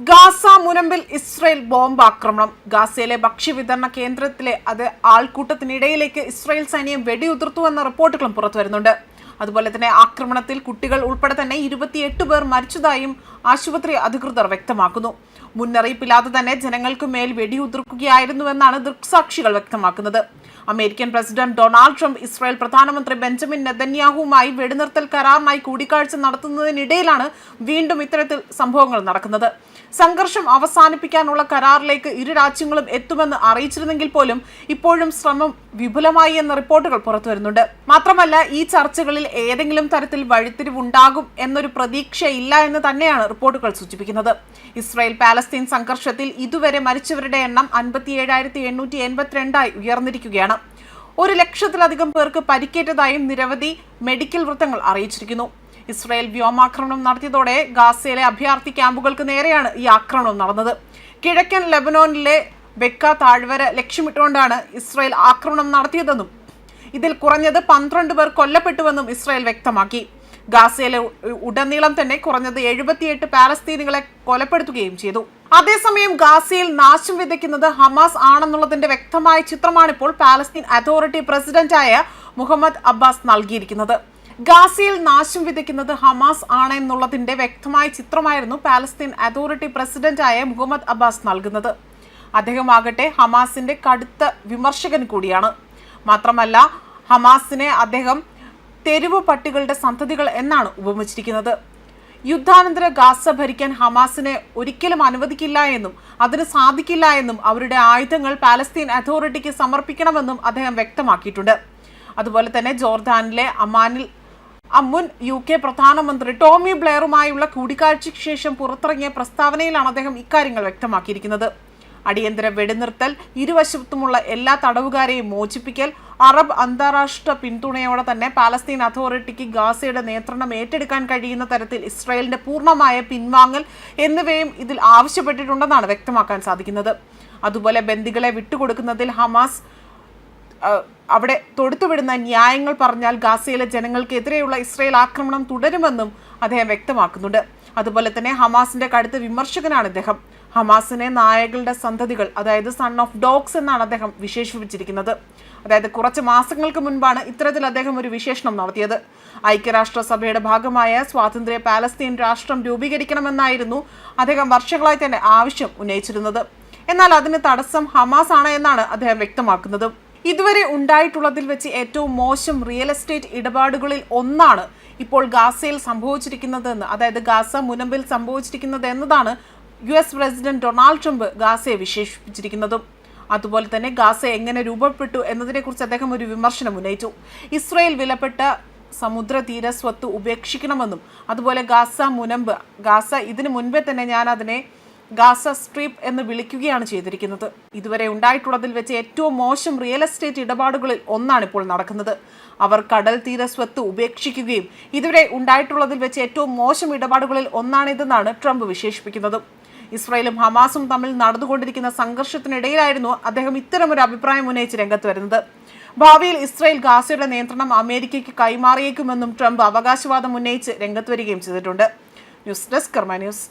Gaza മുനമ്പിൽ Israel bomb ആക്രമണം ഗാസയിലെ ഭക്ഷ്യവിതരണ കേന്ദ്രത്തിലെ അത് ആൾക്കൂട്ടത്തിനിടയിലേക്ക് ഇസ്രയേൽ സൈന്യം വെടിയുതിർത്തുവെന്ന റിപ്പോർട്ടുകളും പുറത്തുവരുന്നുണ്ട്. അതുപോലെ തന്നെ ആക്രമണത്തിൽ കുട്ടികൾ ഉൾപ്പെടെ തന്നെ ഇരുപത്തിയെട്ട് പേർ മരിച്ചതായും ആശുപത്രി അധികൃതർ വ്യക്തമാക്കുന്നു. മുന്നറിയിപ്പില്ലാതെ തന്നെ ജനങ്ങൾക്ക് മേൽ വെടിയുതിർക്കുകയായിരുന്നുവെന്നാണ് ദൃക്സാക്ഷികൾ വ്യക്തമാക്കുന്നത്. American president Donald Trump Israel പ്രധാനമന്ത്രി ബെഞ്ചമിൻ നെതന്യാഹുവുമായി വെടിനിർത്തൽ കരാറുമായി കൂടിക്കാഴ്ച നടത്തുന്നതിനിടയിലാണ് വീണ്ടും ഇത്തരത്തിൽ സംഭവങ്ങൾ നടക്കുന്നത്. സംഘർഷം അവസാനിപ്പിക്കാനുള്ള കരാറിലേക്ക് ഇരു രാജ്യങ്ങളും എത്തുമെന്ന് അറിയിച്ചിരുന്നെങ്കിൽ പോലും ഇപ്പോഴും ശ്രമം വിപുലമായി എന്ന റിപ്പോർട്ടുകൾ പുറത്തുവരുന്നുണ്ട്. മാത്രമല്ല ഈ ചർച്ചകളിൽ ഏതെങ്കിലും തരത്തിൽ വഴിത്തിരിവുണ്ടാകും എന്നൊരു പ്രതീക്ഷയില്ല എന്ന് തന്നെയാണ് റിപ്പോർട്ടുകൾ സൂചിപ്പിക്കുന്നത്. ഇസ്രായേൽ പാലസ്തീൻ സംഘർഷത്തിൽ ഇതുവരെ മരിച്ചവരുടെ എണ്ണം അൻപത്തിയേഴായിരത്തി എണ്ണൂറ്റി എൺപത്തിരണ്ടായി ഉയർന്നിരിക്കുകയാണ്. ഒരു ലക്ഷത്തിലധികം പേർക്ക് പരിക്കേറ്റതായും നിരവധി മെഡിക്കൽ വൃത്തങ്ങൾ അറിയിച്ചിരിക്കുന്നു. ഇസ്രായേൽ വ്യോമാക്രമണം നടത്തിയതോടെ ഗാസയിലെ അഭയാർത്ഥി ക്യാമ്പുകൾക്ക് നേരെയാണ് ഈ ആക്രമണം നടന്നത്. കിഴക്കൻ ലെബനോനിലെ ബെക്ക താഴ്വര ലക്ഷ്യമിട്ടുകൊണ്ടാണ് ഇസ്രായേൽ ആക്രമണം നടത്തിയതെന്നും ഇതിൽ കുറഞ്ഞത് പന്ത്രണ്ട് പേർ കൊല്ലപ്പെട്ടുവെന്നും ഇസ്രായേൽ വ്യക്തമാക്കി. ഗാസയിലെ ഉടനീളം തന്നെ കുറഞ്ഞത് എഴുപത്തിയെട്ട് പാലസ്തീനികളെ കൊലപ്പെടുത്തുകയും ചെയ്തു. അതേസമയം ഗാസയിൽ നാശം വിതയ്ക്കുന്നത് ഹമാസ് ആണെന്നുള്ളതിന്റെ വ്യക്തമായ ചിത്രമാണ് ഇപ്പോൾ പാലസ്തീൻ അതോറിറ്റി പ്രസിഡന്റായ മുഹമ്മദ് അബ്ബാസ് നൽകിയിരിക്കുന്നത്. ഗാസയിൽ നാശം വിതയ്ക്കുന്നത് ഹമാസ് ആണ് എന്നുള്ളതിന്റെ വ്യക്തമായ ചിത്രമായിരുന്നു പാലസ്തീൻ അതോറിറ്റി പ്രസിഡന്റായ മുഹമ്മദ് അബ്ബാസ് നൽകുന്നത്. അദ്ദേഹമാകട്ടെ ഹമാസിന്റെ കടുത്ത വിമർശകൻ കൂടിയാണ്. മാത്രമല്ല ഹമാസിനെ അദ്ദേഹം തെരുവു പട്ടികളുടെ സന്തതികൾ എന്നാണ് ഉപമിച്ചിരിക്കുന്നത്. യുദ്ധാനന്തര ഗാസ ഭരിക്കാൻ ഹമാസിനെ ഒരിക്കലും അനുവദിക്കില്ല എന്നും അതിന് സാധിക്കില്ല എന്നും അവരുടെ ആയുധങ്ങൾ പാലസ്തീൻ അതോറിറ്റിക്ക് സമർപ്പിക്കണമെന്നും അദ്ദേഹം വ്യക്തമാക്കിയിട്ടുണ്ട്. അതുപോലെ തന്നെ ജോർദാനിലെ അമാനിൽ അമുൻ യു കെ പ്രധാനമന്ത്രി ടോമി ബ്ലെയറുമായുള്ള കൂടിക്കാഴ്ചയ്ക്ക് ശേഷം പുറത്തിറങ്ങിയ പ്രസ്താവനയിലാണ് അദ്ദേഹം ഇക്കാര്യങ്ങൾ വ്യക്തമാക്കിയിരിക്കുന്നത്. അടിയന്തര വെടിനിർത്തൽ ഇരുവശത്തുമുള്ള എല്ലാ തടവുകാരെയും മോചിപ്പിക്കൽ അറബ് അന്താരാഷ്ട്ര പിന്തുണയോടെ തന്നെ പാലസ്തീൻ അതോറിറ്റിക്ക് ഗാസയുടെ നിയന്ത്രണം ഏറ്റെടുക്കാൻ കഴിയുന്ന തരത്തിൽ ഇസ്രായേലിന്റെ പൂർണമായ പിൻവാങ്ങൽ എന്നിവയും ഇതിൽ ആവശ്യപ്പെട്ടിട്ടുണ്ടെന്നാണ് വ്യക്തമാക്കാൻ സാധിക്കുന്നത്. അതുപോലെ ബന്ദികളെ വിട്ടുകൊടുക്കുന്നതിൽ ഹമാസ് അവിടെ തൊടുത്തുവിടുന്ന ന്യായങ്ങൾ പറഞ്ഞാൽ ഗാസയിലെ ജനങ്ങൾക്കെതിരെയുള്ള ഇസ്രായേൽ ആക്രമണം തുടരുമെന്നും അദ്ദേഹം വ്യക്തമാക്കുന്നുണ്ട്. അതുപോലെ തന്നെ ഹമാസിന്റെ കടുത്ത വിമർശകനാണ് ഇദ്ദേഹം. ഹമാസിനെ നായകളുടെ സന്തതികൾ അതായത് സൺ ഓഫ് ഡോഗ്സ് എന്നാണ് അദ്ദേഹം വിശേഷിപ്പിച്ചിരിക്കുന്നത്. അതായത് കുറച്ച് മാസങ്ങൾക്ക് മുൻപാണ് ഇത്തരത്തിൽ അദ്ദേഹം ഒരു വിശേഷണം നടത്തിയത്. ഐക്യരാഷ്ട്രസഭയുടെ ഭാഗമായ സ്വാതന്ത്ര്യ പാലസ്തീൻ രാഷ്ട്രം രൂപീകരിക്കണമെന്നായിരുന്നു അദ്ദേഹം വർഷങ്ങളായി തന്നെ ആവശ്യം ഉന്നയിച്ചിരുന്നത്. എന്നാൽ അതിന് തടസ്സം ഹമാസ് ആണ് എന്നാണ് അദ്ദേഹം വ്യക്തമാക്കുന്നത്. ഇതുവരെ ഉണ്ടായിട്ടുള്ളതിൽ വെച്ച് ഏറ്റവും മോശം റിയൽ എസ്റ്റേറ്റ് ഇടപാടുകളിൽ ഒന്നാണ് ഇപ്പോൾ ഗാസയിൽ സംഭവിച്ചിരിക്കുന്നതെന്ന് അതായത് ഗാസ മുനമ്പിൽ സംഭവിച്ചിരിക്കുന്നത് എന്നതാണ് U S president Donald Trump ഗാസയെ വിശേഷിപ്പിച്ചിരിക്കുന്നതും. അതുപോലെ തന്നെ ഗാസ എങ്ങനെ രൂപപ്പെട്ടു എന്നതിനെക്കുറിച്ച് അദ്ദേഹം ഒരു വിമർശനം ഉന്നയിച്ചു. ഇസ്രയേൽ വിലപ്പെട്ട സമുദ്ര തീര സ്വത്ത് ഉപേക്ഷിക്കണമെന്നും അതുപോലെ ഗാസ മുനമ്പ് ഗാസ ഇതിനു മുൻപേ തന്നെ ഞാൻ അതിനെ ഗാസ സ്ട്രീപ്പ് എന്ന് വിളിക്കുകയാണ് ചെയ്തിരിക്കുന്നത്. ഇതുവരെ ഉണ്ടായിട്ടുള്ളതിൽ വെച്ച് ഏറ്റവും മോശം റിയൽ എസ്റ്റേറ്റ് ഇടപാടുകളിൽ ഒന്നാണ് ഇപ്പോൾ നടക്കുന്നത്. അവർ കടൽ തീര സ്വത്ത് ഉപേക്ഷിക്കുകയും ഇതുവരെ ഉണ്ടായിട്ടുള്ളതിൽ വെച്ച് ഏറ്റവും മോശം ഇടപാടുകളിൽ ഒന്നാണിതെന്നാണ് ട്രംപ് വിശേഷിപ്പിക്കുന്നത്. ഇസ്രായേലും ഹമാസും തമ്മിൽ നടന്നുകൊണ്ടിരിക്കുന്ന സംഘർഷത്തിനിടയിലായിരുന്നു അദ്ദേഹം ഇത്തരമൊരു അഭിപ്രായം ഉന്നയിച്ച് രംഗത്ത് വരുന്നത്. ഭാവിയിൽ ഇസ്രായേൽ ഗാസയുടെ നിയന്ത്രണം അമേരിക്കയ്ക്ക് കൈമാറിയേക്കുമെന്നും ട്രംപ് അവകാശവാദം ഉന്നയിച്ച് രംഗത്ത് വരികയും ചെയ്തിട്ടുണ്ട്. News desk Karma news.